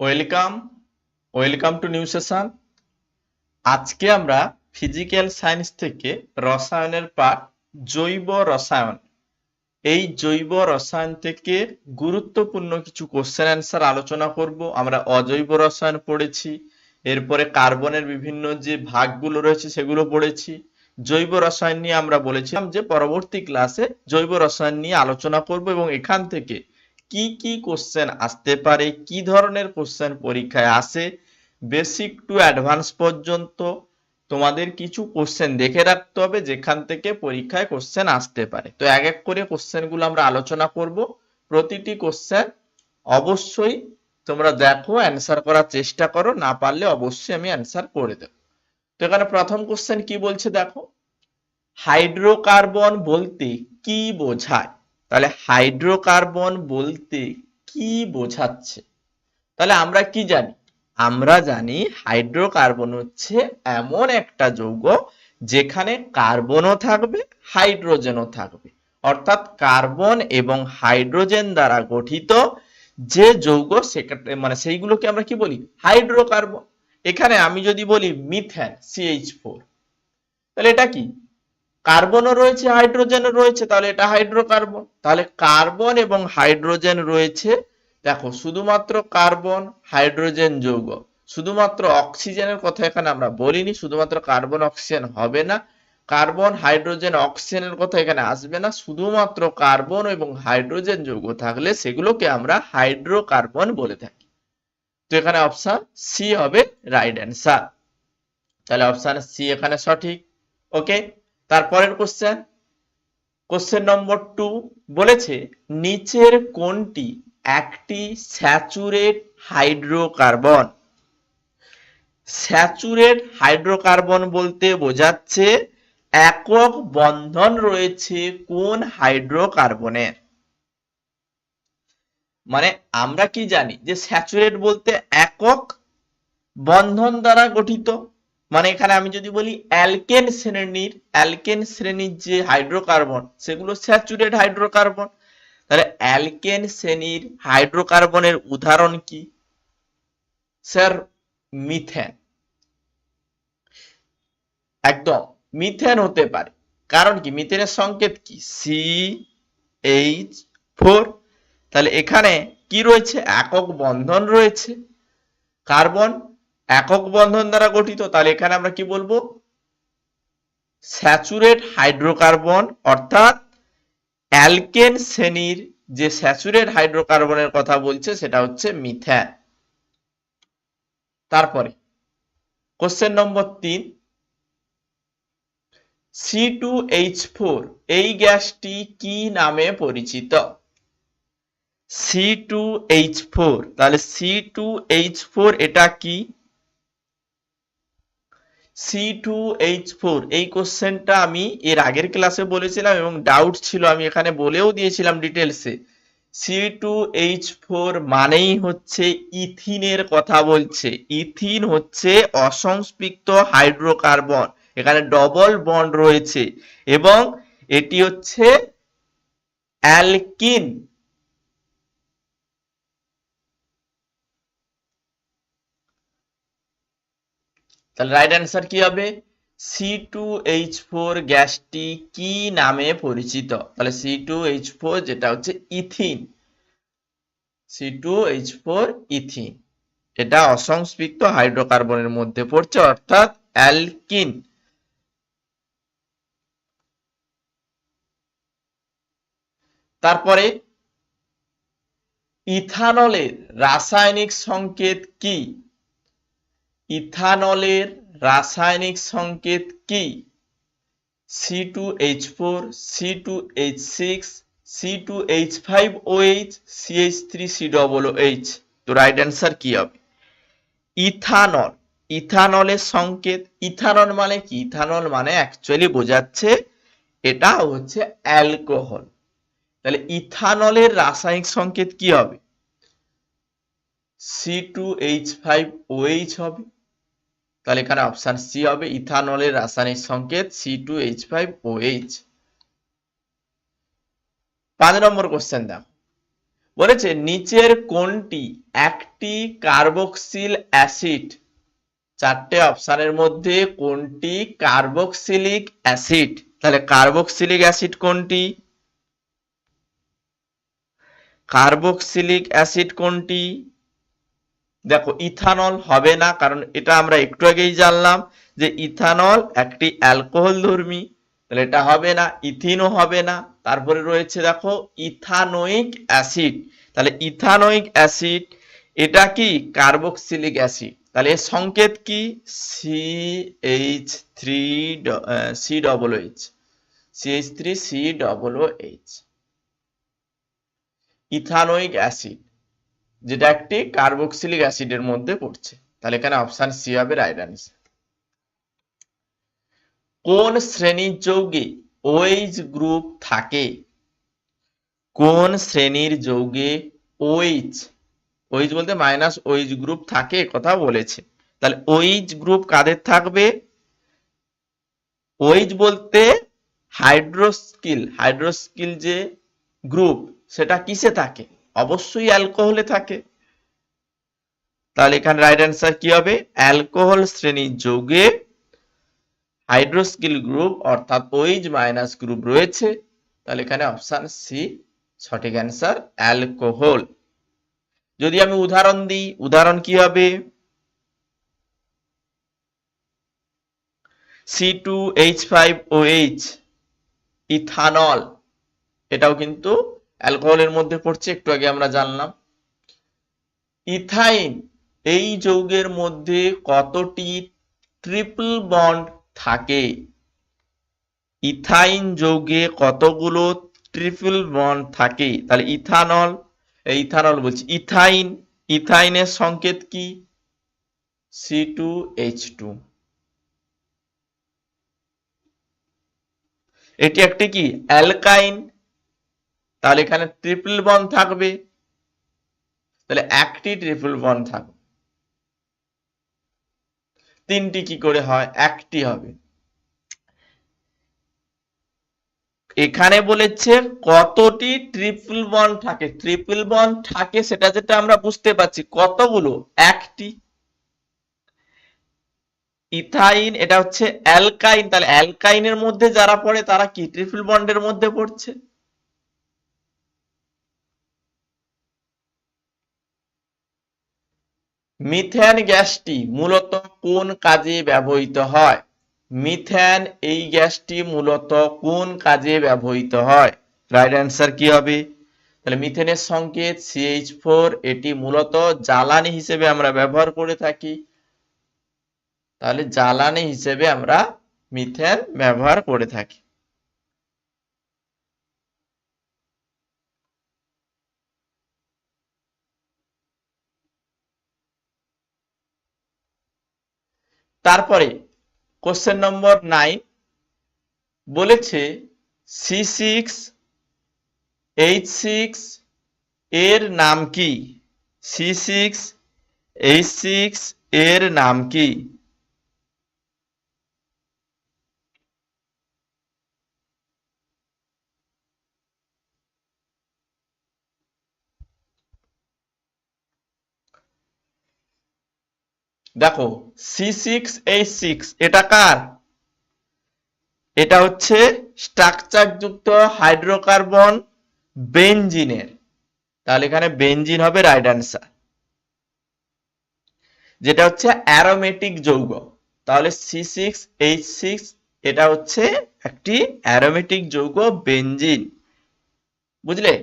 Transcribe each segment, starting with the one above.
Welcome welcome to new session. আজকে আমরা physical science থেকে রসায়নের পাঠ জৈব রসায়ন। এই জৈব রসায়ন থেকে গুরুত্বপূর্ণ কিছু কোশ্চেন অ্যান্সার আলোচনা করব। আমরা অজৈব রসায়ন পড়েছি, এরপরে কার্বনের বিভিন্ন যে ভাগগুলো রয়েছে সেগুলো পড়েছি। জৈব রসায়ন নিয়ে আমরা বলেছিলাম যে পরবর্তী ক্লাসে জৈব রসায়ন নিয়ে আলোচনা করব এবং এখান থেকে কি কি কোশ্চেন আসতে পারে? কি ধরনের কোশ্চেন পরীক্ষায় আসে? বেসিক টু অ্যাডভান্স পর্যন্ত তোমাদের কিছু কোশ্চেন দেখে রাখতে হবে, যেখান থেকে পরীক্ষায় কোশ্চেন আসতে পারে। তো এক এক করে কোশ্চেনগুলো আমরা আলোচনা করব। প্রতিটি কোশ্চেন অবশ্যই তোমরা দেখো অ্যান্সার করার চেষ্টা করো, না পারলে অবশ্যই আমি অ্যান্সার করে দেব। তো এখানে প্রথম কোশ্চেন কি বলছে দেখো? হাইড্রোকার্বন বলতে কি বোঝায়? তাহলে হাইড্রোকার্বন বলতে কি বোঝাচ্ছে? তাহলে আমরা কি জানি? আমরা জানি হাইড্রোকার্বন হচ্ছে এমন একটা যৌগ যেখানে কার্বনও থাকবে, হাইড্রোজেনও থাকবে। অর্থাৎ কার্বন এবং হাইড্রোজেন দ্বারা গঠিত যে যৌগ মানে সেইগুলোকে আমরা কি বলি? হাইড্রোকার্বন। এখানে আমি যদি বলি মিথেন সিএইচ ফোর তাহলে এটা কি? কার্বনও রয়েছে, হাইড্রোজেনও রয়েছে, তাহলে এটা হাইড্রোকার্বন। তাহলে কার্বন এবং হাইড্রোজেন রয়েছে, দেখো, শুধুমাত্র কার্বন, হাইড্রোজেন যৌগ, শুধুমাত্র অক্সিজেনের কথা এখানে আমরা বলিনি, শুধুমাত্র কার্বন, অক্সিজেন হবে না, কার্বন, হাইড্রোজেন, অক্সিজেনের কথা এখানে আসবে না, শুধুমাত্র কার্বন এবং হাইড্রোজেন যৌগ থাকলে সেগুলোকে আমরা হাইড্রোকার্বন বলে থাকি। তো এখানে অপশান সি হবে রাইট অ্যান্সার। তাহলে অপশান সি এখানে সঠিক, ওকে? তারপরের কোশ্চেন কোশ্চেন নম্বর টু বলেছে, নিচের কোনটি একটি স্যাচুরেট হাইড্রোকার্বন? স্যাচুরেট হাইড্রোকার্বন বলতে বোঝাচ্ছে একক বন্ধন রয়েছে কোন হাইড্রোকার্বনের। মানে আমরা কি জানি যে স্যাচুরেট বলতে একক বন্ধন দ্বারা গঠিত? মানে এখানে আমি যদি বলি অ্যালকেন শ্রেণির অ্যালকেন শ্রেণির যে হাইড্রোকার্বন, সেগুলো স্যাচুরেট হাইড্রোকার্বন। তাহলে অ্যালকেন শ্রেণির হাইড্রোকার্বনের উদাহরণ কি? Sir, methane. একদম, মিথেন হতে পারে। কারণ কি? মিথেনের সংকেত কি? সি এইচ ফোর তাহলে এখানে কি রয়েছে? একক বন্ধন রয়েছে। কার্বন একক বন্ধন দ্বারা গঠিত, তাহলে এখানে আমরা কি বলব? স্যাচুরেট হাইড্রোকার্বন, অর্থাৎ অ্যালকেন শ্রেণির যে স্যাচুরেট হাইড্রোকার্বনের কথা বলছে, সেটা হচ্ছে মিথেন তারপরে কোশ্চেন নম্বর তিন। সি টু এইচ ফোর এই গ্যাসটি কি নামে পরিচিত? সি টু এইচ ফোর তাহলে সি টু এইচ ফোর এটা কি? সি টু এইচ ফোর এই কোশ্চেনটা আমি এর আগের ক্লাসে বলেছিলাম এবং ডাউট ছিল, আমি এখানে বলেও দিয়েছিলাম ডিটেলসে সি টু এইচ ফোর মানেই হচ্ছে ইথিনের কথা বলছে। ইথিন হচ্ছে অসংস্পৃক্ত হাইড্রোকার্বন, এখানে ডবল বন্ড রয়েছে এবং এটি হচ্ছে অ্যালকিন। তাহলে রাইট অ্যান্সার কি হবে? সি টু এইচ ফোর গ্যাসটি কি নামে পরিচিত? তাহলে সি টু এইচ ফোর যেটা হচ্ছে ethene. C two H four ethene. এটা অসংস্পৃক্ত হাইড্রোকার্বনের মধ্যে পড়ছে, অর্থাৎ অ্যালকিন। তারপরে, ইথানলের রাসায়নিক সংকেত কি? ইথানলের রাসায়নিক সংকেত কি? C two H four C two H six C two H five O H C H three C double O H তো রাইট অ্যান্সার কি হবে? ইথানল। ইথানলের সংকেত, ইথানল মানে কি? ইথানল মানে অ্যাকচুয়ালি বোঝাচ্ছে এটা হচ্ছে অ্যালকোহল। তাহলে ইথানলের রাসায়নিক সংকেত কি হবে? C two H five O H হবে। তাহলে এখানে অপশান সি হবে ইথানলের রাসায়নিক সংকেত C two H five O H পাঁচ নম্বর কোশ্চেন দেখো। বলেছে, নিচের কোনটি একটি কার্বক্সিল অ্যাসিড চারটে অপশানের মধ্যে কোনটি কার্বক্সিলিক অ্যাসিড তাহলে কার্বক্সিলিক অ্যাসিড কোনটি? কার্বক্সিলিক অ্যাসিড কোনটি? দেখো, ইথানল হবে না, কারণ এটা আমরা একটু আগেই জানলাম যে ইথানল একটি অ্যালকোহল ধর্মী তাহলে এটা হবে না, ইথিনও হবে না। তারপরে রয়েছে দেখো ইথানোইক অ্যাসিড। তাহলে ইথানোইক অ্যাসিড, এটা কি? Carboxylic acid. তাহলে এর সংকেত কি? C H three C double H C H three C double H ethanoic acid. যেটা একটি কার্বক্সিলিক অ্যাসিডের মধ্যে পড়ছে। তাহলে এখানে অপশন সি হবে রাইট কোন শ্রেণির যৌগে ওএইচ গ্রুপ থাকে? কোন শ্রেণির যৌগে ওএইচ? ওইচ বলতে মাইনাস ওইচ গ্রুপ থাকে কথা বলেছে। তাহলে ওইচ গ্রুপ কাদের থাকবে? ওইচ বলতে হাইড্রোস্কিল হাইড্রোস্কিল যে গ্রুপ সেটা কিসে থাকে? অবশ্যই অ্যালকোহলে থাকে। তাহলে এখানে রাইট অ্যান্সার কি হবে? অ্যালকোহল শ্রেণির যোগে হাইড্রোস্কিল গ্রুপ অর্থাৎ ওইচ মাইনাস গ্রুপ রয়েছে। তাহলে এখানে অপশান সি সঠিক অ্যান্সার অ্যালকোহল। যদি আমি উদাহরণ দিই, উদাহরণ কি হবে? C two H five O H ethanol. এটাও কিন্তু অ্যালকোহলের মধ্যে পড়ছে, একটু আগে আমরা জানলাম। ইথাইন, এই যৌগের মধ্যে কতটি ট্রিপল বন্ড থাকে? ইথাইন যৌগে কতগুলো ট্রিপল বন্ড থাকে? তাহলে ইথানল ইথানল বলছি, ইথাইন, ইথাইনের সংকেত কি? সি টু এইচ টু এটি একটি কি? অ্যালকাইন তাহলে এখানে ট্রিপল বন্ড থাকবে। তাহলে একটি ট্রিপল বন্ড থাকবে। তিনটি কি করে হয়? একটি হবে। এখানে বলেছে কতটি ট্রিপল বন্ড থাকে? ট্রিপল বন্ড থাকে সেটা যেটা আমরা বুঝতে পারছি। কতগুলো? একটি। ইথাইন, এটা হচ্ছে অ্যালকাইন। তাহলে অ্যালকাইনের মধ্যে যারা পড়ে তারা কি? ট্রিপল বন্ডের মধ্যে পড়ছে। মিথেন গ্যাসটি মূলত কোন কাজে ব্যবহৃত হয়? মিথেন এই গ্যাসটি মূলত কোন কাজে ব্যবহৃত হয়? রাইট অ্যান্সার কি হবে? তাহলে মিথেনের সংকেত সিএইচ ফোর এটি মূলত জ্বালানি হিসেবে আমরা ব্যবহার করে থাকি। তাহলে জ্বালানি হিসেবে আমরা মিথেন ব্যবহার করে থাকি। তারপরে কোশ্চেন নম্বর নাইন বলেছে সি সিক্স এইচ সিক্স এর নাম কি? সি সিক্স এইচ সিক্স এর নাম কি? দেখো সি সিক্স এটা কার? এটা হচ্ছে স্ট্রাকচার যুক্ত হাইড্রোকার্বন বেঞ্জিনের তাহলে এখানে বেনজিন হবে রাইট অ্যান্সার যেটা হচ্ছে অ্যারোমেটিক যৌগ। তাহলে সি সিক্স এইচ সিক্স এটা হচ্ছে একটি অ্যারোমেটিক যৌগ বেঞ্জিন বুঝলে?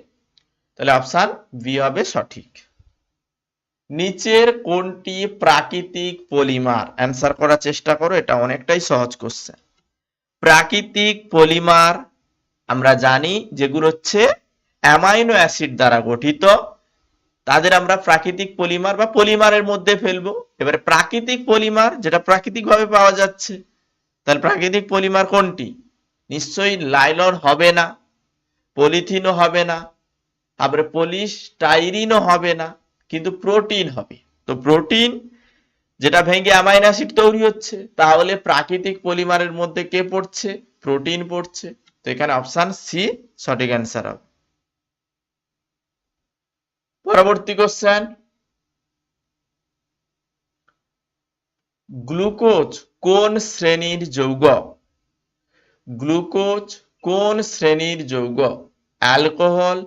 তাহলে অপশান বি হবে সঠিক। নিচের কোনটি প্রাকৃতিক পলিমার? অ্যান্সার করার চেষ্টা করো, এটা অনেকটাই সহজ কোশ্চেন প্রাকৃতিক পলিমার আমরা জানি যেগুলো হচ্ছে অ্যামাইনো অ্যাসিড দ্বারা গঠিত। তাদের আমরা প্রাকৃতিক পলিমার বা পলিমারের মধ্যে ফেলব। এবারে প্রাকৃতিক পলিমার যেটা প্রাকৃতিকভাবে পাওয়া যাচ্ছে, তাহলে প্রাকৃতিক পলিমার কোনটি? নিশ্চয়ই লাইলন হবে না, পলিথিনও হবে না, তারপরে পলিস্টাইরিনও হবে না, কিন্তু প্রোটিন হবে। তো প্রোটিন যেটা ভেঙে অ্যামাইনো অ্যাসিড তৈরি হচ্ছে, তাহলে প্রাকৃতিক পলিমারের মধ্যে কে পড়ছে? প্রোটিন পড়ছে। তো এখানে অপশন সি, সঠিক অ্যান্সার হবে। পরবর্তী কোশ্চেন। গ্লুকোজ কোন শ্রেণির যৌগ? গ্লুকোজ কোন শ্রেণির যৌগ? অ্যালকোহল,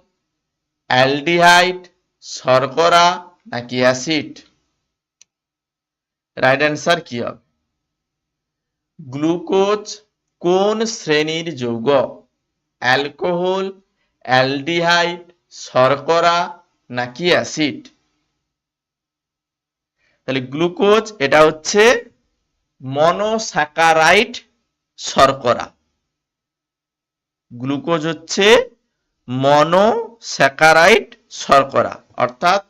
অ্যালডিহাইড, শর্করা নাকি অ্যাসিড? রাইট অ্যান্সার কি হবে? গ্লুকোজ কোন শ্রেণির যৌগ? অ্যালকোহল অ্যালডিহাইড শর্করা নাকি অ্যাসিড তাহলে গ্লুকোজ এটা হচ্ছে মনোস্যাকারাইড শর্করা। গ্লুকোজ হচ্ছে মনোস্যাকারাইড শর্করা। অর্থাৎ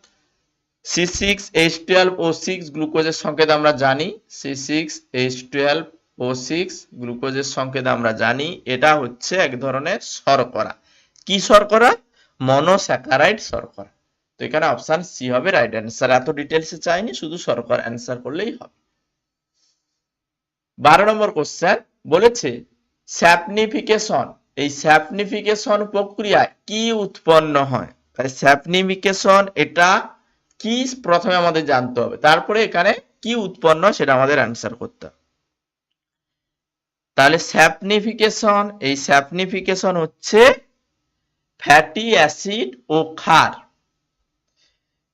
C six H twelve O six গ্লুকোজের সংকেত আমরা জানি। C six H twelve O six গ্লুকোজের সংকেত আমরা জানি। এটা হচ্ছে এক ধরনের শর্করা। কি শর্করা? মনোস্যাকারাইড শর্করা। তো এখানে অপশন সি হবে রাইট অ্যান্সার। এত ডিটেলসে চাইনি, শুধু শর্করা অ্যান্সার করলেই হবে। বারো নম্বর কোশ্চেন বলেছে, স্যাপনিফিকেশন। এই স্যাপনিফিকেশন প্রক্রিয়ায় কি উৎপন্ন হয়? তাই স্যাপনিফিকেশন এটা কি প্রথমে আমাদের জানতে হবে। তারপরে এখানে কি উৎপন্ন সেটা আমাদের অ্যান্সার করতে হবে। তাহলে স্যাপনিফিকেশন এই স্যাপনিফিকেশন হচ্ছে ফ্যাটি অ্যাসিড ও ক্ষার।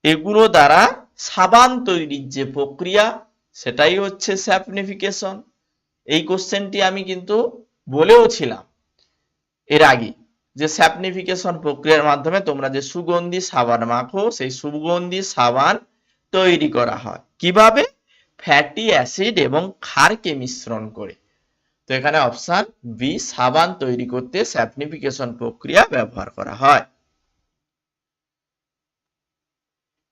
এগুলো দ্বারা সাবান তৈরির যে প্রক্রিয়া, সেটাই হচ্ছে স্যাপনিফিকেশন এই কোশ্চেনটি আমি কিন্তু বলেও ছিলাম এর আগে। যে স্যাপনিফিকেশন প্রক্রিয়ার মাধ্যমে তোমরা যে সুগন্ধি সাবান মাখো, সেই সুগন্ধি সাবান তৈরি করা হয়। কীভাবে? ফ্যাটি অ্যাসিড এবং ক্ষারকে মিশ্রণ করে। তো এখানে অপশন বি সাবান তৈরি করতে স্যাপনিফিকেশন প্রক্রিয়া ব্যবহার করা হয়।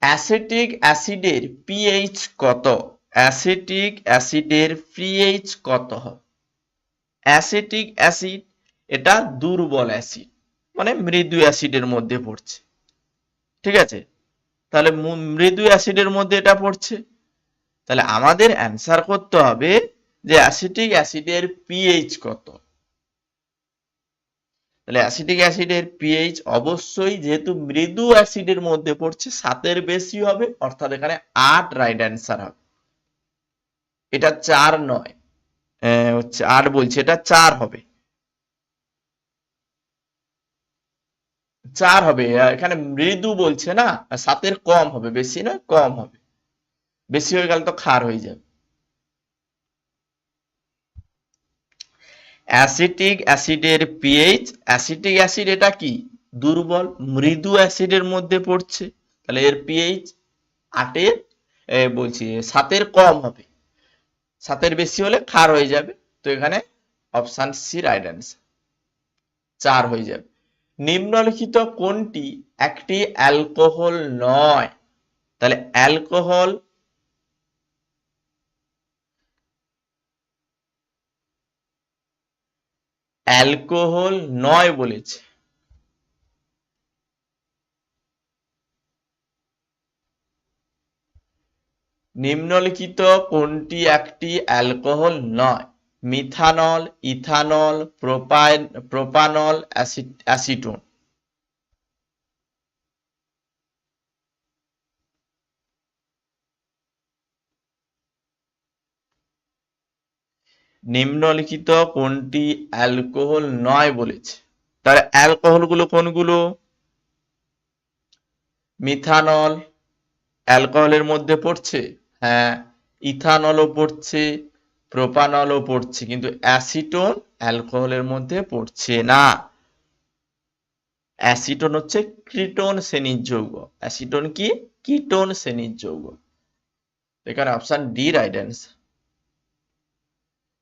অ্যাসিটিক অ্যাসিডের পিএইচ কত? অ্যাসিটিক অ্যাসিডের পিএইচ কত? অ্যাসিটিক অ্যাসিড এটা দুর্বল অ্যাসিড মানে মৃদু অ্যাসিডের মধ্যে পড়ছে। ঠিক আছে? তাহলে মৃদু অ্যাসিডের মধ্যে এটা পড়ছে। তাহলে আমাদের অ্যান্সার করতে হবে যে অ্যাসিটিক অ্যাসিডের পিএইচ কত। তাহলে অ্যাসিটিক অ্যাসিডের পিএইচ অবশ্যই যেহেতু মৃদু অ্যাসিডের মধ্যে পড়ছে, সাতের বেশি হবে, অর্থাৎ এখানে আট রাইট অ্যান্সার হবে। এটা চার নয় হচ্ছে আট বলছে, এটা চার হবে। চার হবে। এখানে মৃদু বলছে না সাতের কম হবে, বেশি নয়, কম হবে। বেশি হয়ে গেলে তো খার হয়ে যাবে। অ্যাসিটিক অ্যাসিডের পিএইচ, অ্যাসিটিক অ্যাসিড এটা কি? দুর্বল, মৃদু অ্যাসিডের মধ্যে পড়ছে। তাহলে এর পিএইচ আটের বলছি, সাতের কম হবে। সাতের বেশি হলে খার হয়ে যাবে। তো এখানে অপশান সি, রাইট চার হয়ে যাবে। নিম্নলিখিত কোনটি? একটি অ্যালকোহল নয়। তাহলে অ্যালকোহল অ্যালকোহল নয় বলেছে। নিম্নলিখিত কোনটি একটি অ্যালকোহল নয়? Methanol, ethanol, propyne, propanol acetone. নিম্নলিখিত কোনটি অ্যালকোহল নয় বলেছে? তাহলে অ্যালকোহলগুলো কোনগুলো? মিথানল অ্যালকোহলের মধ্যে পড়ছে? হ্যাঁ ইথানলও পড়ছে প্রোপানলও পড়ছে, কিন্তু অ্যাসিটোন অ্যালকোহলের মধ্যে পড়ছে না। অ্যাসিটোন হচ্ছে ক্রিটোন শ্রেণির যৌগ। অ্যাসিটোন কি? কিটোন শ্রেণির যৌগ। এখানে অপশন ডি, রাইট অ্যান্সার।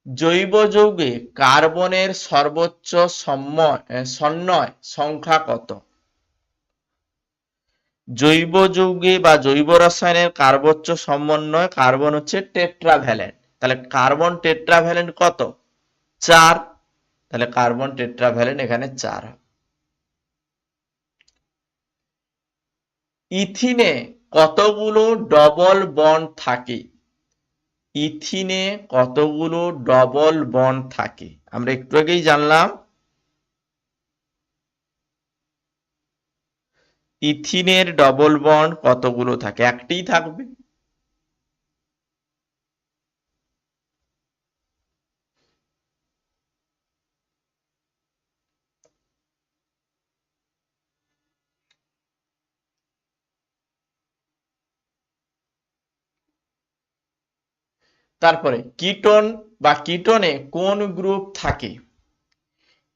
জৈব যৌগে কার্বনের সর্বোচ্চ সন্নয় সংখ্যা কত? জৈব যৌগে বা জৈব রসায়নের কার্বোচ্চ সমন্বয় কার্বন হচ্ছে টেট্রাভ্যালেন্ট। তাহলে কার্বন টেট্রাভ্যালেন্ট কত? চার। তাহলে কার্বন টেট্রাভ্যালেন্ট এখানে চার। ইথিনে কতগুলো ডবল বন্ড থাকে? ইথিনে কতগুলো ডবল বন্ড থাকে? আমরা একটু আগেই জানলাম। ইথিনের ডবল বন্ড কতগুলো থাকে? একটিই থাকবে। তারপরে, কিটোন বা কিটোনে কোন গ্রুপ থাকে?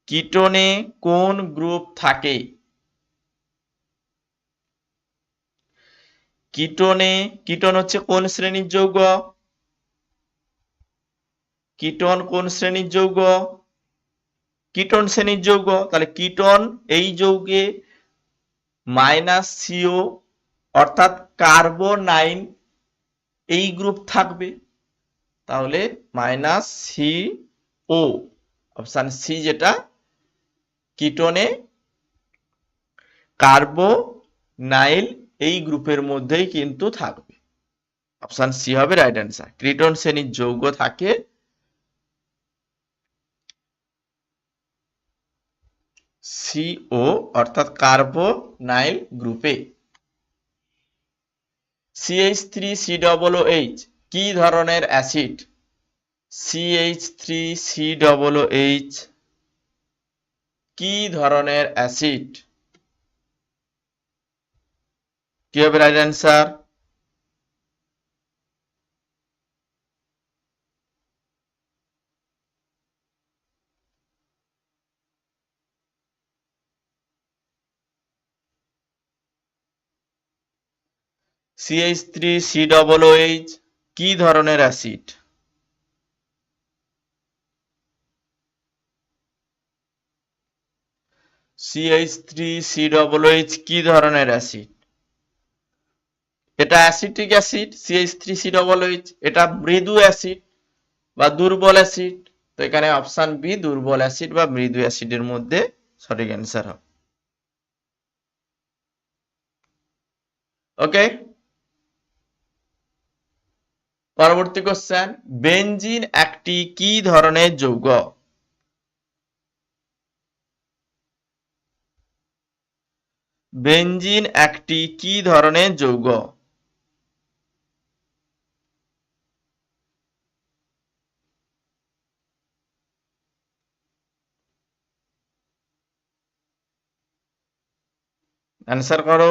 কিটোনে কোন গ্রুপ থাকে? কিটোনে, কিটোন হচ্ছে কোন শ্রেণির যৌগ? কিটোন কোন শ্রেণির যৌগ? কিটোন শ্রেণির যৌগ, তাহলে কিটন এই যৌগে মাইনাস সিও, অর্থাৎ কার্বোনাইন এই গ্রুপ থাকবে। তাহলে minus C O option C যেটা কিটোনে কার্বোনাইল এই গ্রুপের মধ্যেই কিন্তু থাকবে। অপশান সি হবে রাইট অ্যান্সার ক্রিটন শ্রেণির যৌগ থাকে। সিও অর্থাৎ কার্বো নাইল গ্রুপে CH three C double H কি ধরনের acid? CH three C double H কি ধরনের অ্যাসিড? কি হবে রাইট অ্যান্সার এইচ কি ধরনের acid? CH three C double H কি ধরনের অ্যাসিড? এটা acetic acid CH three C double H এটা মৃদু অ্যাসিড বা দুর্বল অ্যাসিড। তো এখানে অপশন বি, দুর্বল অ্যাসিড বা মৃদু অ্যাসিডের মধ্যে সঠিক অ্যান্সার হবে। ওকে পরবর্তী কোশ্চেন বেনজিন একটি কি ধরনের যৌগ? বেঞ্জিন একটি কি ধরনের যৌগ? অ্যান্সার করো।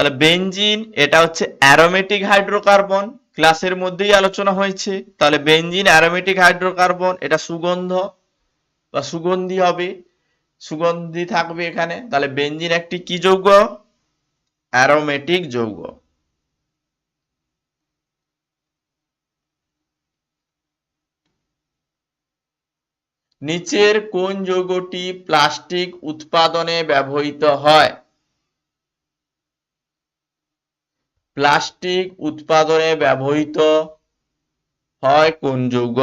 তাহলে বেঞ্জিন এটা হচ্ছে অ্যারোমেটিক হাইড্রোকার্বন ক্লাসের মধ্যেই আলোচনা হয়েছে। তাহলে বেঞ্জিন অ্যারোমেটিক হাইড্রোকার্বন এটা সুগন্ধ বা সুগন্ধি হবে। সুগন্ধি থাকবে এখানে। তাহলে বেঞ্জিন একটি কি যৌগ? অ্যারোমেটিক যৌগ। নিচের কোন যৌগটি প্লাস্টিক উৎপাদনে ব্যবহৃত হয়? প্লাস্টিক উৎপাদনে ব্যবহৃত হয় কোন যৌগ?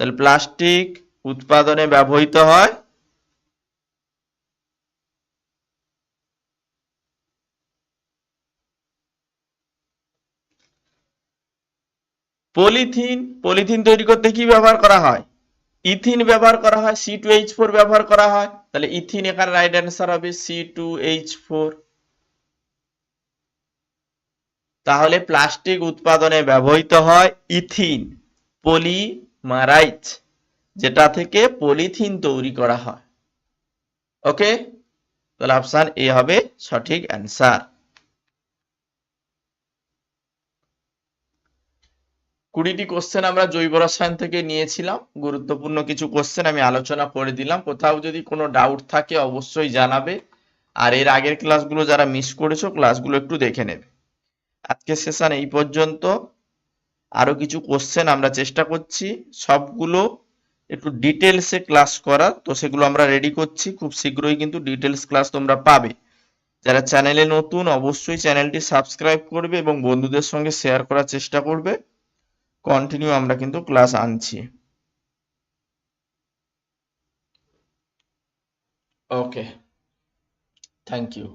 তাহলে প্লাস্টিক উৎপাদনে ব্যবহৃত হয় পলিথিন। পলিথিন তৈরি করতে কি ব্যবহার করা হয়? ইথিন ব্যবহার করা হয় সি টু এইচ ফোর ব্যবহার করা হয়। তাহলে ইথিন এখানে রাইট অ্যান্সার হবে সি টু এইচ ফোর তাহলে প্লাস্টিক উৎপাদনে ব্যবহৃত হয় ইথিন, পলিমারাইজ, যেটা থেকে পলিথিন তৈরি করা হয়। ওকে তাহলে অপশান এ হবে সঠিক অ্যান্সার কুড়িটি কোশ্চেন আমরা জৈব রসায়ন থেকে নিয়েছিলাম। গুরুত্বপূর্ণ কিছু কোশ্চেন আমি আলোচনা করে দিলাম। কোথাও যদি কোনো ডাউট থাকে, অবশ্যই জানাবে। আর এর আগের ক্লাসগুলো যারা মিস করেছ ক্লাসগুলো একটু দেখে নেবে। আজকে সেশন এই পর্যন্ত। আরও কিছু কোশ্চেন আমরা চেষ্টা করছি। সবগুলো একটু ডিটেলসে ক্লাস করার। তো সেগুলো আমরা রেডি করছি। খুব শীঘ্রই কিন্তু ডিটেলস ক্লাস তোমরা পাবে। যারা চ্যানেলে নতুন, অবশ্যই চ্যানেলটি সাবস্ক্রাইব করবে এবং বন্ধুদের সঙ্গে শেয়ার করার চেষ্টা করবে। কন্টিনিউ আমরা কিন্তু ক্লাস আনছি। Okay thank you